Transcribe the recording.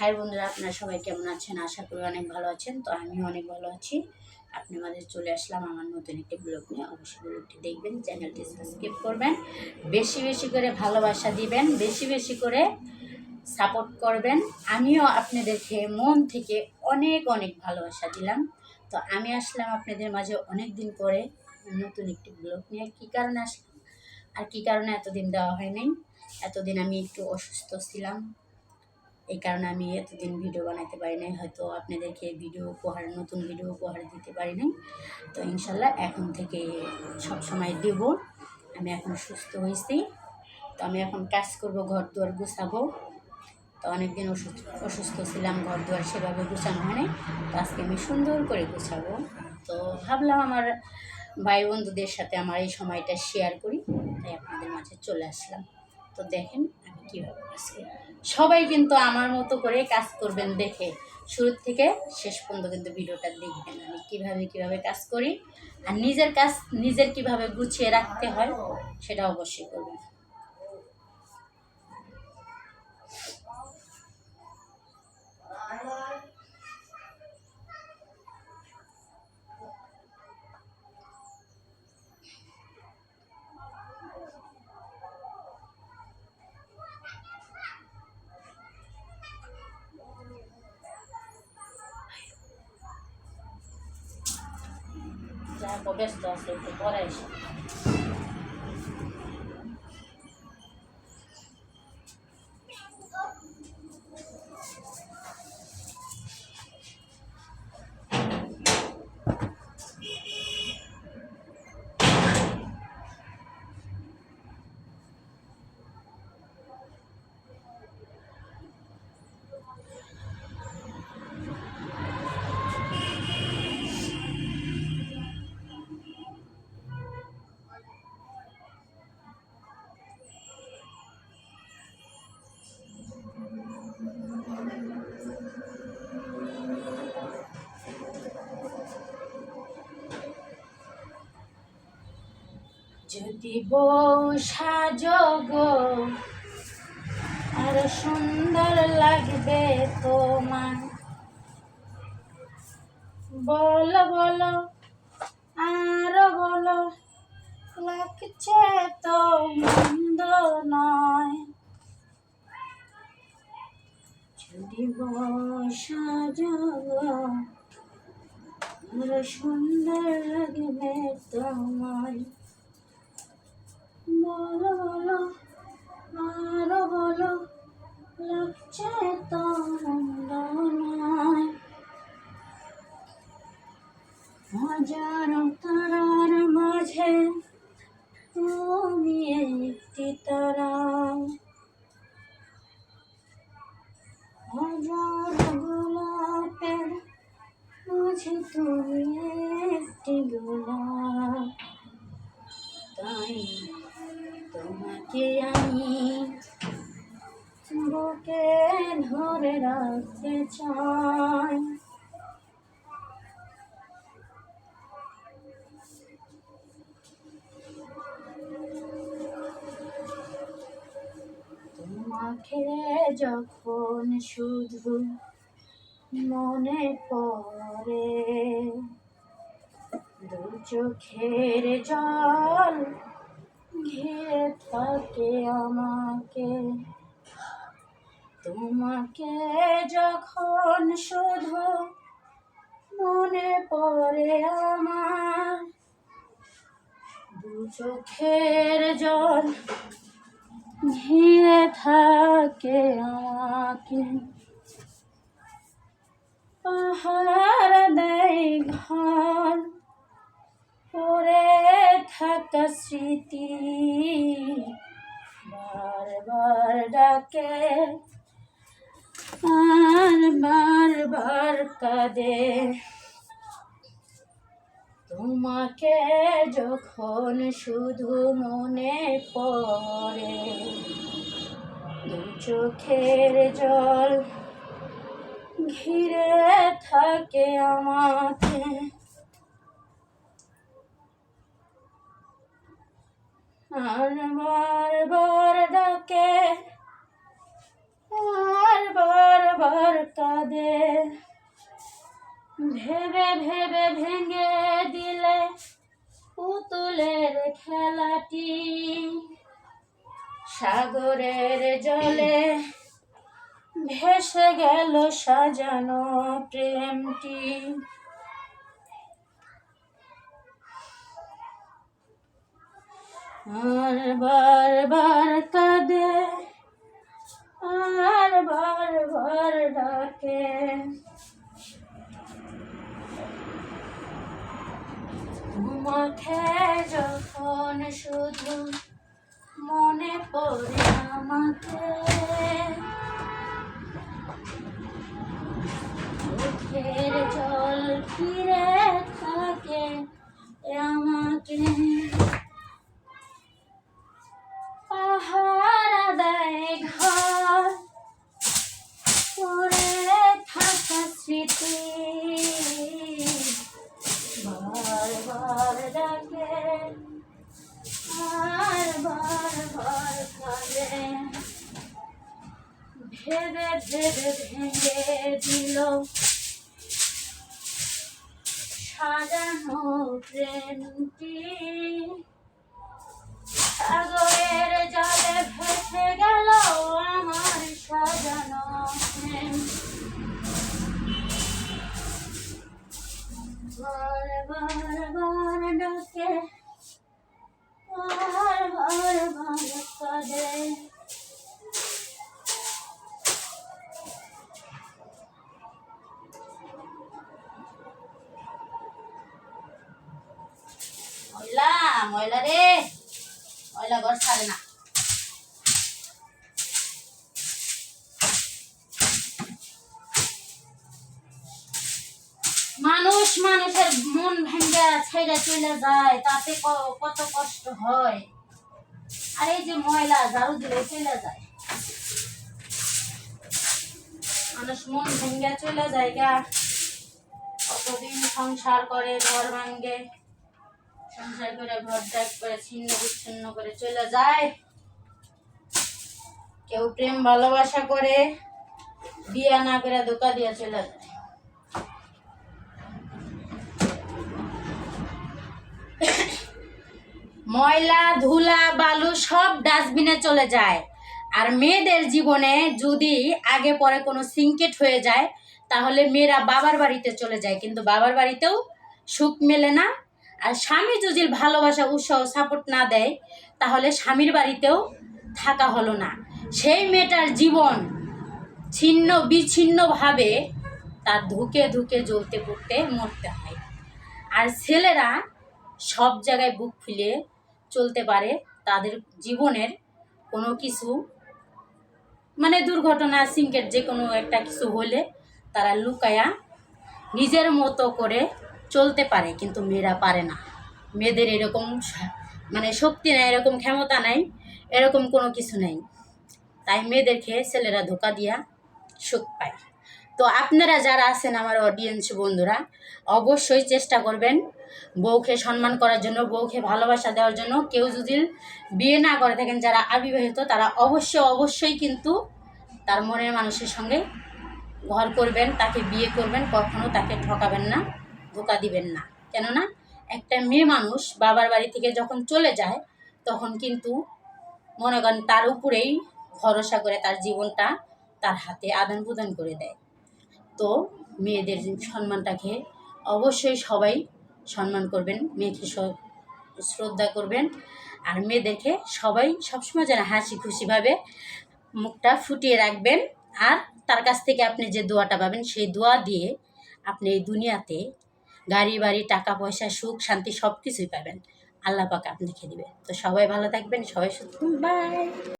High বন্ধুরা, আপনারা সবাই কেমন আছেন? আশা করি অনেক ভালো আছেন। তো আমিও অনেক ভালো আছি। আপনি আমাদের চলে আসলাম আমার নতুন একটি ব্লগ নিয়ে। অবশ্যই ব্লগটি দেখবেন, চ্যানেলটি সাবস্ক্রাইব করবেন। বেশি বেশি করে ভালোবাসা দিবেন, বেশি বেশি করে সাপোর্ট করবেন। আমিও আপনাদেরকে মন থেকে অনেক অনেক ভালোবাসা দিলাম। তো আমি আসলাম আপনাদের মাঝে অনেক দিন পরে নতুন একটি ব্লগ নিয়ে। কী কারণে আসলাম? আর কী কারণে এতদিন দেওয়া হয়নি? এতদিন আমি একটু অসুস্থ ছিলাম। এই কারণে আমি এতদিন ভিডিও বানাতে পারি নাই, হয়তো আপনাদেরকে ভিডিও উপহার, নতুন ভিডিও উপহার দিতে পারি নাই। তো ইনশাল্লাহ এখন থেকে সব সময় দেব। আমি এখন সুস্থ হয়েছি। তো আমি এখন কাজ করব ঘর দুয়ার গুছাবো। তো অনেকদিন অসুস্থ অসুস্থ ছিলাম ঘর দুয়ার সেভাবে গুছানো হয়নি। তো আজকে আমি সুন্দর করে গুছাবো। তো ভাবলাম আমার ভাই বন্ধুদের সাথে আমার এই সময়টা শেয়ার করি। তাই আপনাদের মাঝে চলে আসলাম। তো দেখেন কীভাবে কাজ করি সবাই কিন্তু আমার মতো করে কাজ করবেন দেখে। শুরু থেকে শেষ পর্যন্ত কিন্তু ভিডিওটা দেখবেন আমি কীভাবে কীভাবে কাজ করি। আর নিজের কাজ নিজের কীভাবে গুছিয়ে রাখতে হয়, সেটা অবশ্যই করবেন। যা ব্যস্ত আছে একটু পরে যদি বউ সাজগো আর সুন্দর লাগবে তোমার। বলো বলো, আর বলো, লাগছে তো মন্দ নয়। যদি সাজগো আর সুন্দর লাগবে তোমায় বলো বলো আরও বলো লাগছে তো হাজারো তারার মাঝে তুমি একটি তারা। হাজার গোলাপের মাঝে তুমি একটি গোলাপ। তাই তোমাকে আমি? বুকে ধরে রাখতে চাই। তোমাকে যখন শুধু মনে পড়ে দু চোখের জল ঘিরে থাকে আমাকে। তোমাকে যখন শুধু মনে পড়ে আমার, দু চোখের জল ঘিরে থাকে আমাকে। পাহাড় দেয় ঘর পড়ে থাকা স্মৃতি বারবার ডাকে, আর বারবার কাঁদে। তোমাকে যখন শুধু মনে পড়ে চোখের জল ঘিরে থাকে আমাকে। আর বার বার ডাকে, আর বার বার কাঁদে। ভেবে ভেবে ভেঙে দিলে পুতুলের খেলাটি সাগরের জলে ভেসে গেল সাজানো প্রেমটি। আর বারবার কাঁদে আর বারবার ডাকে। তোমাকে যখন শুধু মনে পড়ে আমাকে, চোখের জল ফিরে থাকে আমাকে। ভেবে ভেবে ভেঙে দিল। সাজানো প্রেমটি সাগরের জলে ভেসে গেল আমার সাজানো। ময়লা রে। ময়লা ঘর ছাড়ে না। মানুষ মানুষের মন ভেঙে ছেড়ে চলে যায়, তাতে কত কষ্ট হয়। আর এই যে ময়লা, ঝাড়ু দিলে চলে যায়। মানুষ মন ভেঙে চলে যায় গা। কতদিন সংসার করে, ঘর ভাঙ্গে সংসার করে ঘর ত্যাগ করে ছিন্ন বিচ্ছিন্ন করে চলে যায়। কেউ প্রেম ভালোবাসা করে, বিয়া না করে ধোকা দিয়ে চলে যায়। ময়লা, ধুলা, বালু সব ডাস্টবিনে চলে যায়। আর মেয়েদের জীবনে যদি আগে পরে কোনো সিঙ্কেট হয়ে যায়, তাহলে মেয়েরা বাবার বাড়িতে চলে যায়। কিন্তু বাবার বাড়িতেও সুখ মেলে না আর স্বামী যদি ভালোবাসা, উৎসাহ সাপোর্ট না দেয়, তাহলে স্বামীর বাড়িতেও থাকা হলো না। সেই মেয়েটার জীবন ছিন্ন, বিচ্ছিন্নভাবে তার ধুকে ধুকে জ্বলতে পড়তে মরতে হয়। আর ছেলেরা সব জায়গায় বুক ফুলে চলতে পারে, তাদের জীবনের কোনো কিছু মানে দুর্ঘটনা সিঙ্কেট যে কোনো একটা কিছু হলে তারা লুকায়া নিজের মতো করে চলতে পারে, কিন্তু মেয়েরা পারে না। মেয়েদের এরকম মানে শক্তি নাই, এরকম ক্ষমতা নাই, এরকম কোনো কিছু নেই। তাই মেয়েদেরকে ছেলেরা ধোকা দিয়া সুখ পায়। তো আপনারা যারা আছেন আমার অডিয়েন্স বন্ধুরা, অবশ্যই চেষ্টা করবেন বউকে সম্মান করার জন্য, বউকে ভালোবাসা দেওয়ার জন্য। কেউ যদি বিয়ে না করে থাকেন, যারা আবিবাহিত তারা অবশ্যই অবশ্যই কিন্তু তার মনের মানুষের সঙ্গে ঘর করবেন, তাকে বিয়ে করবেন, কখনো তাকে ঠকাবেন না। ধোকা দিবেন না। কেননা একটা মেয়ে মানুষ বাবার বাড়ি থেকে যখন চলে যায়, তখন কিন্তু মনে করেন তার উপরেই ভরসা করে তার জীবনটা তার হাতে আদান প্রদান করে দেয়। তো মেয়েদের সম্মানটাকে অবশ্যই সবাই সম্মান করবেন, মেয়েকে শ্রদ্ধা করবেন আর মেয়েদেরকে সবাই সবসময় যেন হাসি খুশিভাবে মুখটা ফুটিয়ে রাখবেন। আর তার কাছ থেকে আপনি যে দোয়াটা পাবেন, সেই দোয়া দিয়ে আপনি এই দুনিয়াতে গাড়ি, বাড়ি, টাকা, পয়সা, সুখ, শান্তি সব কিছুই পাবেন। আল্লাহ পাক আপনাকে দিবে। তো সবাই ভালো থাকবেন, সবাই সুস্থ বাই